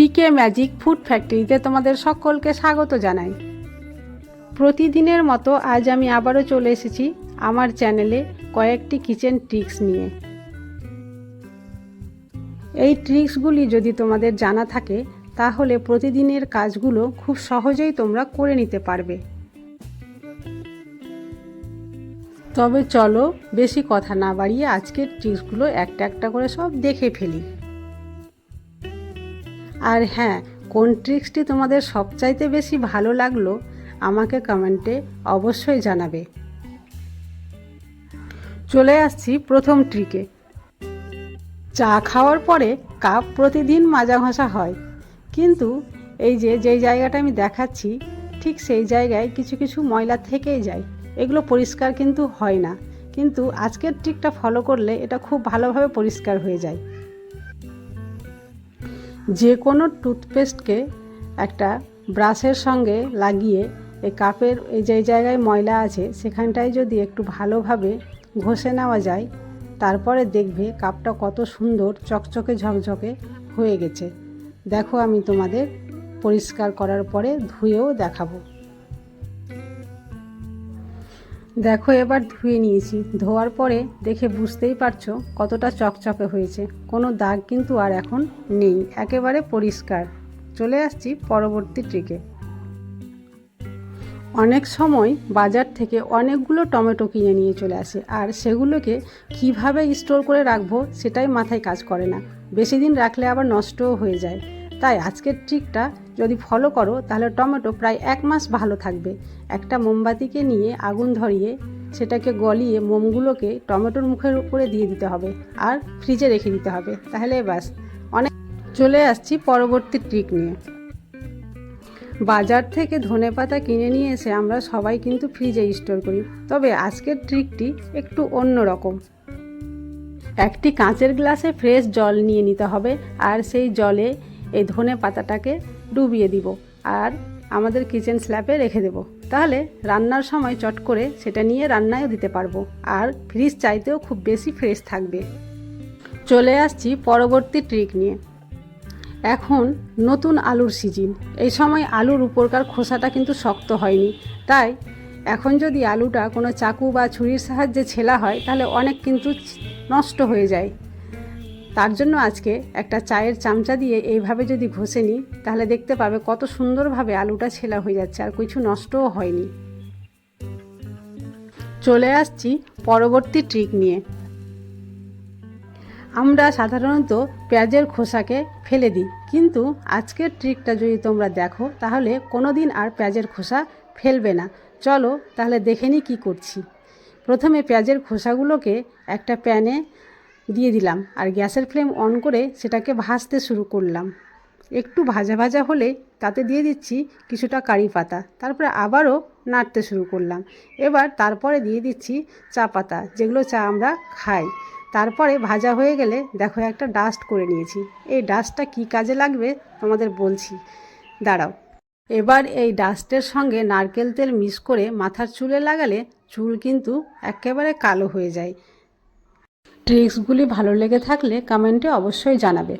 পিকে magic food ফ্যাক্টরিতে তোমাদের সকলকে স্বাগত জানাই। প্রতিদিনের মতো আজ আমি আবারও চলে এসেছি আমার চ্যানেলে কয়েকটি কিচেন ট্রিক্স নিয়ে। এই ট্রিক্সগুলি যদি তোমাদের জানা থাকে, তাহলে প্রতিদিনের কাজগুলো খুব সহজেই তোমরা করে নিতে পারবে। তবে চলো বেশি কথা না বাড়িয়ে আজকের ট্রিক্সগুলো একটা একটা করে সব দেখে ফেলি। আর হ্যাঁ কোন ট্রিক্সটি তোমাদের সবচাইতে বেশি ভালো লাগল আমাকে কমেন্টে অবশ্যই জানাবে। চলে আসছি প্রথম ট্রিকে। চা খাওয়ার পরে কাপ প্রতিদিন মাজা ঘষা হয়। কিন্তু এই যে, যেই জায়গাটা আমি দেখাচ্ছি, ঠিক সেই জায়গায় কিছু কিছু ময়লা থেকেই যায়। এগুলো পরিষ্কার কিন্তু হয় না। কিন্তু আজকের ট্রিকটা ফলো করলে এটা খুব ভালোভাবে পরিষ্কার হয়ে যায়। যে কোনো টুথপেস্টকে একটা ব্রাশের সঙ্গে লাগিয়ে এই কাপের এই যে জায়গায় ময়লা আছে সেখানটায় যদি একটু ভালোভাবে ঘষে নেওয়া যায়, তারপরে দেখবে কাপটা কত সুন্দর চকচকে ঝকঝকে হয়ে গেছে। দেখো আমি তোমাদের পরিষ্কার করার পরে ধুয়েও দেখাবো। দেখো এবার ধুয়ে নিয়েছি। ধোয়ার পরে দেখে বুঝতেই পারছ কতটা চকচকে হয়েছে। কোনো দাগ কিন্তু আর এখন নেই, একেবারে পরিষ্কার। চলে আসছি পরবর্তী ট্রিকে। অনেক সময় বাজার থেকে অনেকগুলো টমেটো কিনে নিয়ে চলে আসে, আর সেগুলোকে কীভাবে স্টোর করে রাখব সেটাই মাথায় কাজ করে না। বেশি দিন রাখলে আবার নষ্টও হয়ে যায়। তাই আজকের ট্রিকটা যদি ফলো করো, তাহলে টমেটো প্রায় এক মাস ভালো থাকবে। একটা মোমবাতিকে নিয়ে আগুন ধরিয়ে সেটাকে গলিয়ে মোমগুলোকে টমেটোর মুখের উপরে দিয়ে দিতে হবে আর ফ্রিজে রেখে দিতে হবে। তাহলে ব্যাস, অনেক চলে আসছি পরবর্তী ট্রিক নিয়ে। বাজার থেকে ধনে পাতা কিনে নিয়ে এসে আমরা সবাই কিন্তু ফ্রিজে স্টোর করি। তবে আজকের ট্রিকটি একটু অন্য রকম। একটি কাঁচের গ্লাসে ফ্রেশ জল নিয়ে নিতে হবে আর সেই জলে এই ধনে পাতাটাকে ডুবিয়ে দিব আর আমাদের কিচেন স্ল্যাপে রেখে দেব। তাহলে রান্নার সময় চট করে সেটা নিয়ে রান্নায়ও দিতে পারব আর ফ্রিজ চাইতেও খুব বেশি ফ্রেশ থাকবে। চলে আসছি পরবর্তী ট্রিক নিয়ে। এখন নতুন আলুর সিজন এই সময় আলুর উপরকার খোসাটা কিন্তু শক্ত হয়নি। তাই এখন যদি আলুটা কোনো চাকু বা ছুরির সাহায্যে ছেলা হয়, তাহলে অনেক কিন্তু নষ্ট হয়ে যায়। তার জন্য আজকে একটা চায়ের চামচা দিয়ে এইভাবে যদি ঘষে নিই, তাহলে দেখতে পাবে কত সুন্দরভাবে আলুটা ছেলা হয়ে যাচ্ছে আর কিছু নষ্টও হয়নি। চলে আসছি পরবর্তী ট্রিক নিয়ে। আমরা সাধারণত পেঁয়াজের খোসাকে ফেলে দিই, কিন্তু আজকের ট্রিকটা যদি তোমরা দেখো, তাহলে কোনো দিন আর পেঁয়াজের খোসা ফেলবে না। চলো তাহলে দেখে নিই কী করছি। প্রথমে পেঁয়াজের খোসাগুলোকে একটা প্যানে দিয়ে দিলাম আর গ্যাসের ফ্লেম অন করে সেটাকে ভাজতে শুরু করলাম। একটু ভাজা ভাজা হলে তাতে দিয়ে দিচ্ছি কিছুটা কারি পাতা। তারপরে আবারও নাড়তে শুরু করলাম। এবার তারপরে দিয়ে দিচ্ছি চা পাতা, যেগুলো চা আমরা খাই। তারপরে ভাজা হয়ে গেলে দেখো একটা ডাস্ট করে নিয়েছি। এই ডাস্টটা কি কাজে লাগবে তোমাদের বলছি। দাঁড়াও। এবার এই ডাস্টের সঙ্গে নারকেল তেল মিক্স করে মাথার চুলে লাগালে চুল কিন্তু একেবারে কালো হয়ে যায়। ট্রিক্সগুলি ভালো লেগে থাকলে কমেন্টে অবশ্যই জানাবে।